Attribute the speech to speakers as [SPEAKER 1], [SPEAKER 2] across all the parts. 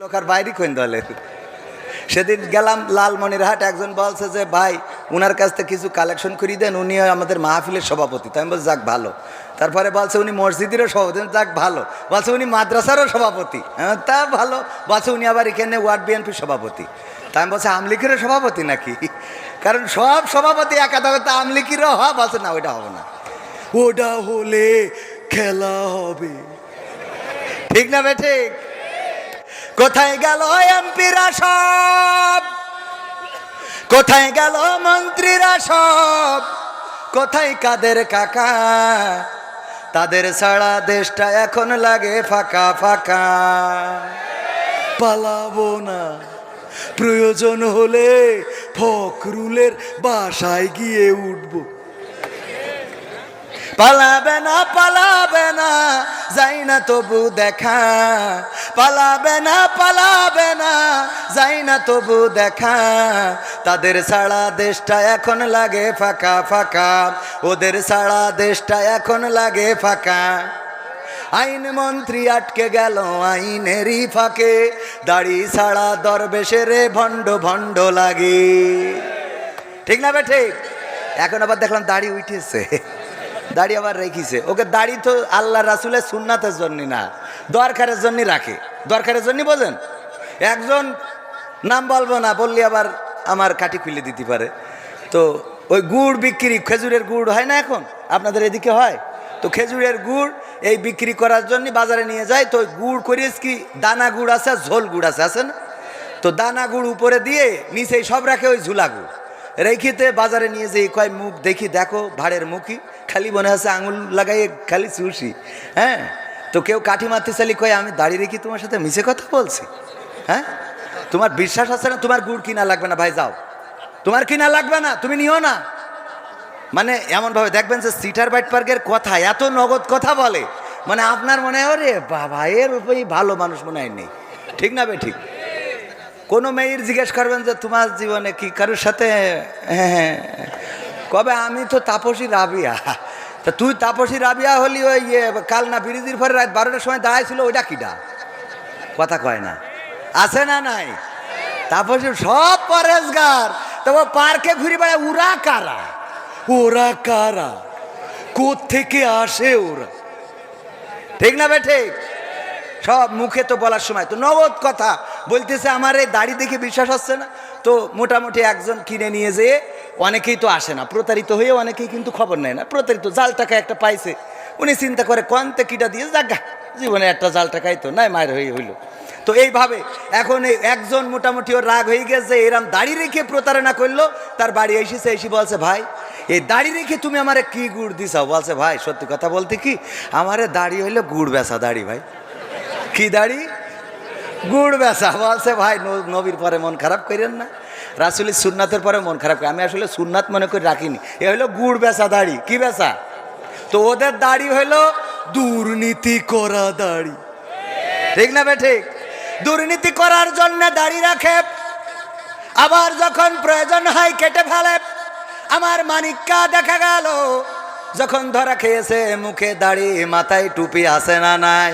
[SPEAKER 1] বাইরে দলের সেদিন গেলাম লালমনিরহাট, একজন বলছে যে, ভাই, উনার কাছ থেকে কিছু কালেকশন করিয়ে দেন, উনি আমাদের মাহফিলের সভাপতি। তাই বলছি, যাক, ভালো। তারপরে বলছে, উনি মসজিদেরও সভাপতি। যাক, ভালো। বলছে, উনি মাদ্রাসারও সভাপতি। হ্যাঁ তা ভালো। বলছে, উনি আবার এখানে ওয়ার্ড বিএনপির সভাপতি। তাই আমি বলছি, আমলিকিরও সভাপতি নাকি? কারণ সব সভাপতি একা থাকে তা আমলিকিরও হওয়া, বলছে, না, ওইটা হবে না। ওটা হলে খেলা হবে। ঠিক না বে ঠিক? কোথায় গেল এমপিরা সব? কোথায় গেল মন্ত্রীরা সব? কোথায় কাদের কাকা? তাদের সারা দেশটা এখন লাগে ফাঁকা ফাঁকা। পালাবো না। প্রয়োজন হলে ফখরুলের বাসায় গিয়ে উঠবো। পালাবে না পালাবে না, যাই না তবু দেখা। পালাবে না পালাবে না, যাই না তবু দেখা। তাদের সারা দেশটা এখন লাগে ফাঁকা ফাঁকা। ওদের সারা দেশটা এখন লাগে ফাঁকা। আইন মন্ত্রী আটকে গেল আইনেরই ফাঁকে। দাড়ি ছাড়া দরবেশের ভণ্ড ভণ্ড লাগে। ঠিক না বে, ঠিক? এখন আবার দেখলাম দাড়ি উঠেছে দাড়ি আবার রেখেছে। ওকে দাড়ি তো আল্লাহ রাসুলের সুন্নাতের জন্য না, দরকারের জন্য রাখে। দরকারের জন্য বোঝেন? একজন নাম বলব না, বললে আবার আমার কাটি খুলে দিতে পারে। তো ওই গুড় বিক্রি, খেজুরের গুড় হয় না এখন? আপনাদের এদিকে হয়? তো খেজুরের গুড় এই বিক্রি করার জন্য বাজারে নিয়ে যায়, তো গুড় করিস কি? দানা গুড় আছে ঝোল গুড় আছে আছে না? তো দানা গুড় উপরে দিয়ে নিচেই সব রাখে ওই ঝুলা গুড়। রেখিতে বাজারে নিয়ে যেয়ে কয় মুখ দেখি, দেখো ভাড়ের মুখই খালি মনে হচ্ছে আঙুল লাগাইয়ে খালি চুষি হ্যাঁ? তো কেউ কাঠি মারতে চালি কয়, আমি দাঁড়িয়ে রেখি তোমার সাথে মিশে কথা বলছি হ্যাঁ? তোমার বিশ্বাস আছে না? তোমার গুড় কিনা লাগবে না? ভাই, যাও। তোমার কিনা লাগবে না? তুমি নিও না। মানে এমনভাবে দেখবেন যে সিটার বাইট পার্কের কথা, এত নগদ কথা বলে মানে আপনার মনে হয় রে বাবা, এর উপরেই ভালো মানুষ মনে হয় নেই। ঠিক না বে ঠিক? কোনো মেয়ের জিজ্ঞেস করবেন যে, তোমার জীবনে কি কারোর সাথে? হ্যাঁ হ্যাঁ। কবে আমি তো তাপসী রাবিয়া? তা তুই তাপসী রাবিয়া হলি ওই ইয়ে কাল না বিরোধীর পরে রাত বারোটার সময় দাঁড়াইছিল, ওইটা কিটা কথা কয় না। আছে না নাই? তাপসী সব পরেশগার। তবে পার্কে ঘুরে বেড়ায় উরা কারা? ওরা কারা? থেকে আসে ওরা? ঠিক না বে ঠিক? সব মুখে তো বলার সময়। তো নগদ কথা। বলতেছে, আমার এই দাড়ি দেখে বিশ্বাস হচ্ছে না। তো মোটামুটি একজন কিনে নিয়ে যেয়ে অনেকেই তো আসে না। প্রতারিত হয়ে অনেকেই কিন্তু খবর নেয় না। প্রতারিত, জাল টাকা একটা পাইছে। উনি চিন্তা করে কনতে কিটা দিয়ে? জাগা জীবনে একটা জাল টাকাই তো নাই মায়ের হয়ে হইল। তো এইভাবে এখন এই একজন মোটামুটি ওর রাগ হয়ে গেছে, এরম দাড়ি রেখে প্রতারণা করল, তার বাড়ি এসেছে এসে বলছে, ভাই, এই দাড়ি রেখে তুমি আমারে কি গুড় দিছাও? বলছে, ভাই, সত্যি কথা বলতে কি, আমারে দাড়ি হইল গুড় বেচা দাড়ি, ভাই। কি দাড়ি? গুড় বেচা। বলছে, ভাই নবীর পরে মন খারাপ করেন না। রাসুলি সুন্নাতের পরে মন খারাপ করে। আমি আসলে সুন্নাত মনে করে রাখিনি। এ হলো গুড় বেচা দাড়ি। কি বেচা? তো ওদের দাড়ি হইল দুর্নীতি করা দাড়ি। ঠিক না ঠিক? দুর্নীতি করার জন্য দাড়ি রাখে। আবার যখন প্রয়োজন হয় কেটে ফেলে। আমার মানিক্কা দেখা গেল, যখন ধরা খেয়েছে মুখে দাড়ি, মাথায় টুপি আসে না নাই।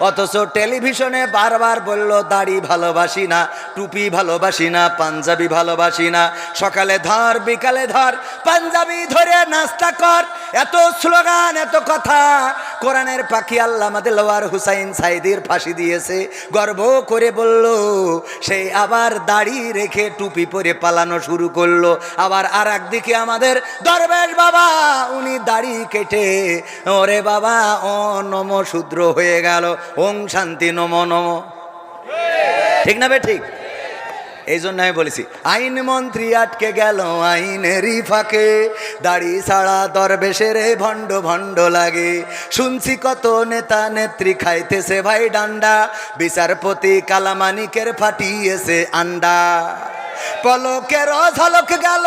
[SPEAKER 1] অথচ টেলিভিশনে বারবার বলল, দাড়ি ভালোবাসি না, টুপি ভালোবাসি না, পাঞ্জাবি ভালোবাসি না। সকালে ধর, বিকালে ধর, পাঞ্জাবি ধরে নাস্তা কর। এত স্লোগান, এত কথা। কোরআনের পাখি আল্লাহ লোয়ার হুসাইন সাইদির ফাঁসি দিয়েছে। গর্ব করে বলল সেই আবার দাড়ি রেখে টুপি পরে পালানো শুরু করল। আবার আর একদিকে আমাদের দরবেশ বাবা, উনি দাড়ি কেটে, ওরে বাবা ও নম শূদ্র হয়ে গেল। ওং শান্তি নম নম। ঠিক না বে, ঠিক? এই জন্য আমি বলেছি, আইন মন্ত্রী আটকে গেল আইনেরই ফাঁকে। দাড়ি ছাড়া দরবেশের ভণ্ড ভণ্ড লাগে। শুনছি কত নেতা নেত্রী খাইতেছে ভাই ডান্ডা। বিচারপতি কালামানিকের ফাটিয়েছে আন্ডা। পলকের ঝলক গেল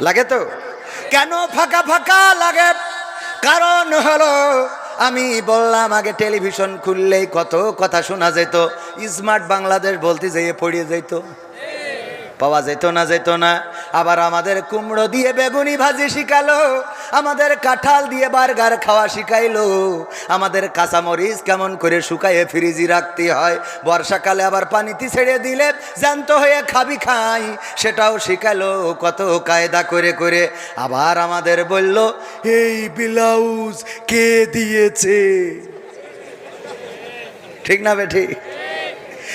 [SPEAKER 1] লাগে তো? কেন ফাঁকা ফাঁকা লাগে? কারণ হলো, আমি বললাম আগে টেলিভিশন খুললেই কত কথা শোনা যেত, স্মার্ট বাংলাদেশ বলতে যেয়ে পড়িয়ে যেত। পাওয়া যেত না যেত না। আবার আমাদের কুমড়ো দিয়ে বেগুনি ভাজি শিখালো আমাদের কাঁঠাল দিয়ে বার্গার খাওয়া শিখাইলো। আমাদের কাঁচামরিচ কেমন করে শুকাইয়ে ফ্রিজি রাখতে হয়। বর্ষাকালে আবার পানিতে ছেড়ে দিলে জ্যান্ত হয়ে খাবি খাই। সেটাও শিখালো কত কায়দা করে করে। আবার আমাদের বলল, এই ব্লাউজ কে দিয়েছে? ঠিক না বেঠি?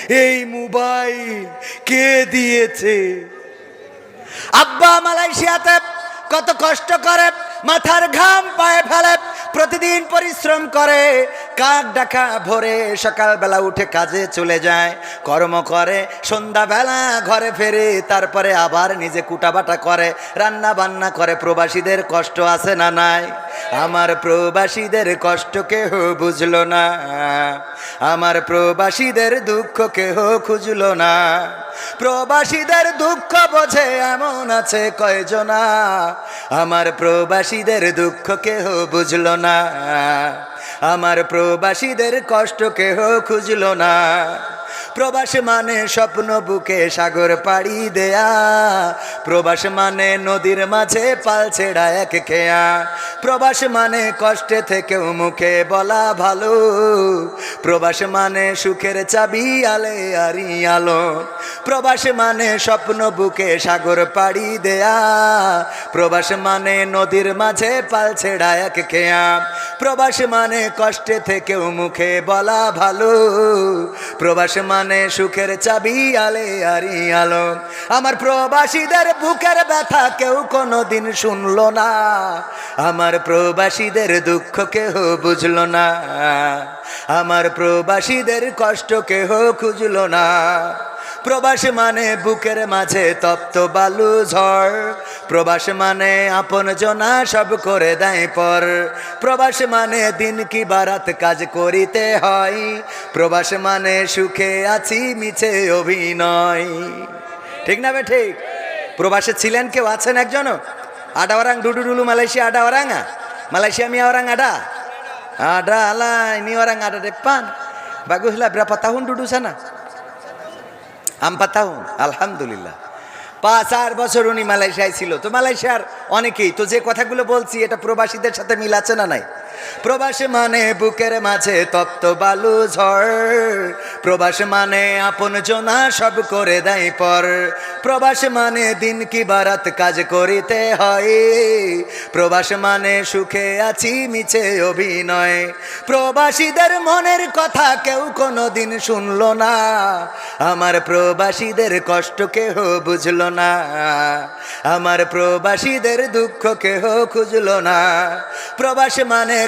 [SPEAKER 1] এই মোবাইল কে দিয়েছে? আব্বা মালয়েশিয়াতে কত কষ্ট করে মাথার ঘাম পায়ে ফেলে, প্রতিদিন পরিশ্রম করে, কাক ডাকা ভোরে সকালবেলা উঠে কাজে চলে যায়, কর্ম করে, সন্ধ্যাবেলা ঘরে ফেরে, তারপরে আবার নিজে কুটাবাটা করে রান্না বান্না করে, প্রবাসীদের কষ্ট আছে না নাই? আমার প্রবাসীদের কষ্ট কেহ বুঝল না, আমার প্রবাসীদের দুঃখ কেহ খুঁজলো না। প্রবাসীদের দুঃখ বোঝে, এমন আছে কয়জনা? আমার প্রবাসীদের দুঃখ কেহ বুঝল না। আমার প্রবাসীদের কষ্ট কেহ খুঁজল না। প্রবাস মানে স্বপ্ন বুকে সাগর পাড়ি দেয়া। প্রবাস মানে নদীর মাঝে পাল ছেড়া এক খেয়া। প্রবাস মানে কষ্টে থেকেও মুখে বলা ভালো। প্রবাস মানে সুখের চাবি আলে আরি আলো। প্রবাস মানে স্বপ্ন বুকে সাগর পাড়ি দেয়া। প্রবাস মানে নদীর মাঝে পাল ছেড়া এক খেয়া। প্রবাস মানে কষ্টে থেকেও মুখে বলা ভালো। প্রবাস মানে সুখের চাবি আলে আরি আলো। আমার প্রবাসীদের বুকের ব্যথা কেউ কোনোদিন শুনলো না। আমার প্রবাসীদের দুঃখ কেহ বুঝল না। আমার প্রবাসীদের কষ্ট কেহ খুঁজলো না। প্রবাস মানে বুকের মাঝে তপ্ত বালু ঝড়। প্রবাস মানে আপন জনা সব করে দেয় পর। প্রবাস মানে দিন কি বারাত কাজ করিতে হয়। প্রবাস মানে সুখে আছি মিছে অভিনয়। ঠিক না বে ঠিক? প্রবাসে ছিলেন কেউ? আছেন একজনও? আডা ওরাং, ডুডু ডুলু, মালয়েশিয়া আডা ওরাঙা? মালয়েশিয়া মিয়া orang ada ada lah ini orang ada depan baguslah berapa tahun duduk sana empat tahun আলহামদুলিল্লাহ। পাঁচ চার বছর উনি মালয়েশিয়ায় ছিল। তো মালয়েশিয়ার অনেকেই, তো যে কথাগুলো বলছি, এটা প্রবাসীদের সাথে মিল আছে না নাই? প্রবাস মানে বুকের মাঝে তপ্ত বালু ঝড়। প্রবাস মানে আপন জনা সব করে দেয় পর। প্রবাস মানে দিন কি বারাত কাজ করিতে হয়। প্রবাস মানে সুখে আছি, মিছে অভিনয়। প্রবাসীদের মনের কথা কেউ কোনো দিন শুনল না। আমার প্রবাসীদের কষ্ট কেহ বুঝল না। আমার প্রবাসীদের দুঃখ কেহ খুঁজলো না। প্রবাস মানে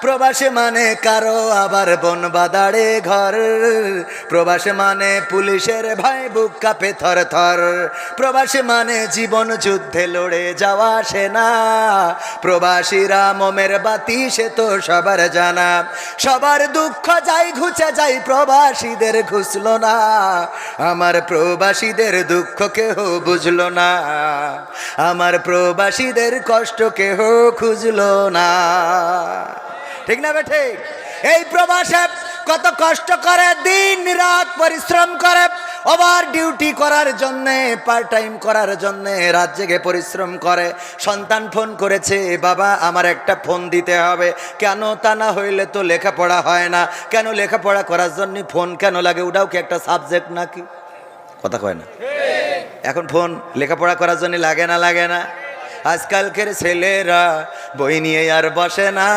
[SPEAKER 1] প্রবাস মানে কারও আবার বন বাদারে ঘর। প্রবাস মানে পুলিশের ভাই বুক কাপে থর থর। প্রবাস মানে জীবন যুদ্ধে লড়ে যাওয়া সেনা। প্রবাসীরা মোমের বাতি, সে তো সবার জানা। সবার দুঃখ যাই, ঘুচে যাই, প্রবাসীদের ঘুষলো না। আমার প্রবাসীদের দুঃখ কেহ বুঝলো না। আমার প্রবাসীদের কষ্ট কেহ খুঁজলো না। ঠিক না বে ঠিক? এই প্রবাসে কত কষ্ট করে, দিন রাত পরিশ্রম করে ওভার ডিউটি করার জন্যে পার্ট টাইম করার জন্যে রাত জেগে পরিশ্রম করে। সন্তান ফোন করেছে, বাবা, আমার একটা ফোন দিতে হবে। কেন তা না হইলে তো লেখাপড়া হয় না? কেন লেখাপড়া করার জন্য ফোন কেন লাগে? ওটাও কি একটা সাবজেক্ট নাকি? কথা কয় না। এখন ফোন লেখাপড়া করার জন্য লাগে না লাগে না? আজকালকের ছেলেরা বই নিয়ে আর বসে না।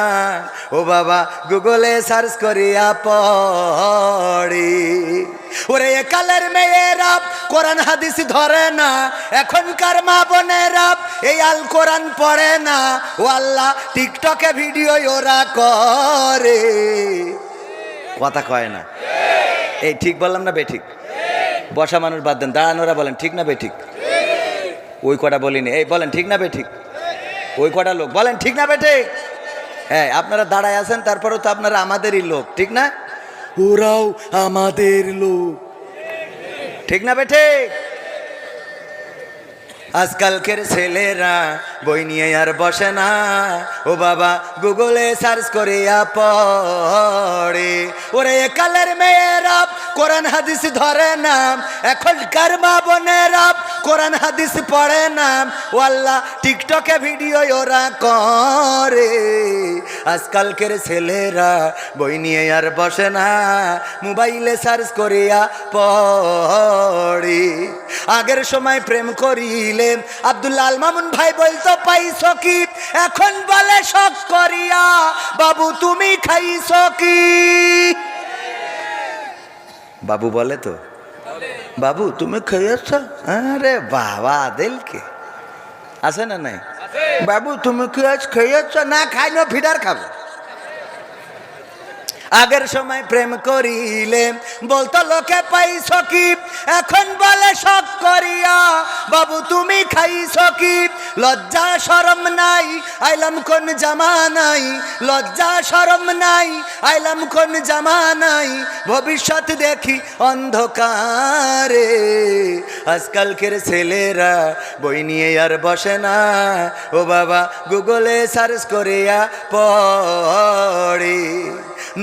[SPEAKER 1] ও বাবা, গুগলে সার্চ করিয়া পড়ি। ওরে একালের মেয়েরা কোরআন হাদিস ধরে না। এখনকার মা বোনেরা এই আল কোরআন পড়ে না। ও আল্লাহ, টিকটকে ভিডিও ওরা করে। কথা কয় না। এই ঠিক বললাম না বে ঠিক বসা মানুষ বাদ দেন দাঁড়ানোরা বলেন, ঠিক না বে ঠিক ওই কটা বলিনি এই, বলেন, ঠিক না বে, ঠিক। ওই কটা লোক। বলেন, ঠিক না বে, ঠিক। হ্যাঁ আপনারা দাঁড়ায় আছেন, তারপরেও তো আপনারা আমাদেরই লোক, ঠিক না? ওরাও আমাদের লোক। ঠিক না বে, ঠিক? আজকালকের ছেলেরা বই নিয়ে আর বসে না। ও বাবা, গুগলে সার্চ করিয়া পড়ে। ওরে কালের মেয়েরা কোরআন হাদিস ধরে না এখনকার মা বোনেরা কোরআন হাদিস পড়ে না ও আল্লাহ, টিকটকে ভিডিও ওরা করে। আজকালকের ছেলেরা বই নিয়ে আর বসে না। মোবাইলে সার্চ করিয়া পড়ে। আগের সময় প্রেম করিলে আব্দুল্লাহ আল মামুন ভাই বলতো পাইছ কি? এখন বলে শখ করিয়া বাবু তুমি খাইছ কি? বাবু বলে তো বাবু তুমি খাইয়াছ আরে বাবা দিলকে আছে না নাই? বাবু তুমি কি আজ খাইয়াছ না খাই না ফিডার খাব। আগের সময় প্রেম করিলে বলতো, লোকে পাইছ কি? এখন বলে, শখ করিয়া। বাবু, তুমি খাইছ কি? লজ্জা সরম নাই। আইলাম কোন জামা নাই। লজ্জা সরম নাই। আইলাম কোন জামা নাই। ভবিষ্যৎ দেখি অন্ধকারে। আজকালকের ছেলেরা বই নিয়ে আর বসে না। ও বাবা, গুগলে সার্চ করিয়া পড়ে।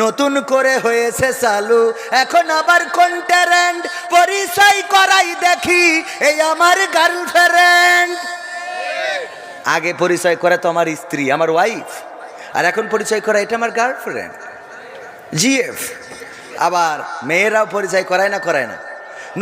[SPEAKER 1] নতুন করে হয়েছে চালু। এখন আবার কোন ট্যারেন্ট পরিচয় করাই দেখি, এই আমার গার্লফ্রেন্ড আগে পরিচয় করে তো আমার স্ত্রী, আমার ওয়াইফ আর এখন পরিচয় করা, এটা আমার গার্লফ্রেন্ড জিএফ আবার মেয়েরাও পরিচয় করায় না করায় না।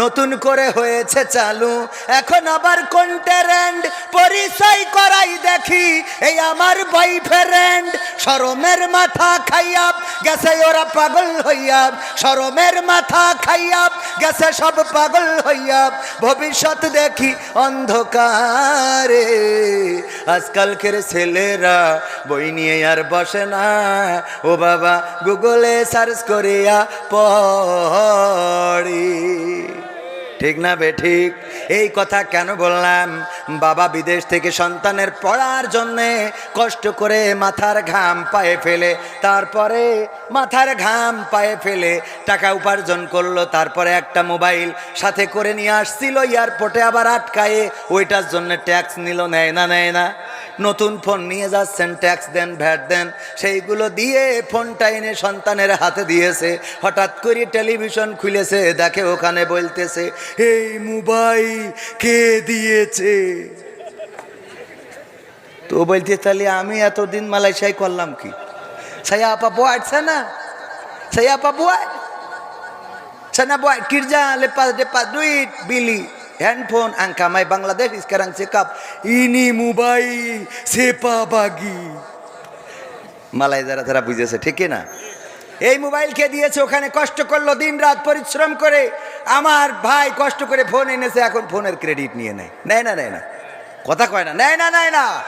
[SPEAKER 1] নতুন করে হয়েছে চালু। এখন আবার কোন ট্যারেন্ট পরিচয় করাই দেখি, এই আমার বয়ফ্রেন্ড সরমের মাথা খাইয়া গেছে ওরা পাগল হইয়া সরমের মাথা খাইয়া গেছে সব পাগল হইয়া, ভবিষ্যৎ দেখি অন্ধকারে। আজকালকের ছেলেরা বই নিয়ে আর বসে না। ও বাবা গুগলে সার্চ করিয়া পড়ি। ঠিক না বে ঠিক? এই কথা কেন বললাম? বাবা বিদেশ থেকে সন্তানের পড়ার জন্যে কষ্ট করে মাথার ঘাম পায়ে ফেলে, তারপরে মাথার ঘাম পায়ে ফেলে টাকা উপার্জন করল, তারপরে একটা মোবাইল সাথে করে নিয়ে আসছিল, এয়ারপোর্টে আবার আটকায়ে, ওইটার জন্য ট্যাক্স নিল, নেয় না নেয় না। নতুন ফোন নিয়ে যাচ্ছেন ট্যাক্স দেন ভ্যাট দেন, সেইগুলো দিয়ে ফোনটা এনে সন্তানের হাতে দিয়েছে। হঠাৎ করে টেলিভিশন খুলেছে, দেখে ওখানে বলতেছে, এই মোবাইল কে দিয়েছে? তো বলতে তাহলে আমি এতদিন মালয়েশিয়ায় করলাম কি? saya apa buat sana saya apa buat sana buat kerja lepas dapat duit beli handphone মাই বাংলাদেশ ইস্কারাং চেক আপ ইনি মোবাইল সেপা বাগি মালাই যারা তারা বুঝেছে ঠিক না এই মোবাইল কে দিয়েছে ওখানে কষ্ট করল দিন রাত পরিশ্রম করে আমার ভাই কষ্ট করে ফোন এনেছে, এখন ফোনের ক্রেডিট নিয়ে নেয় নেয় না নেয় না কথা কয় না নেয় না নেয় না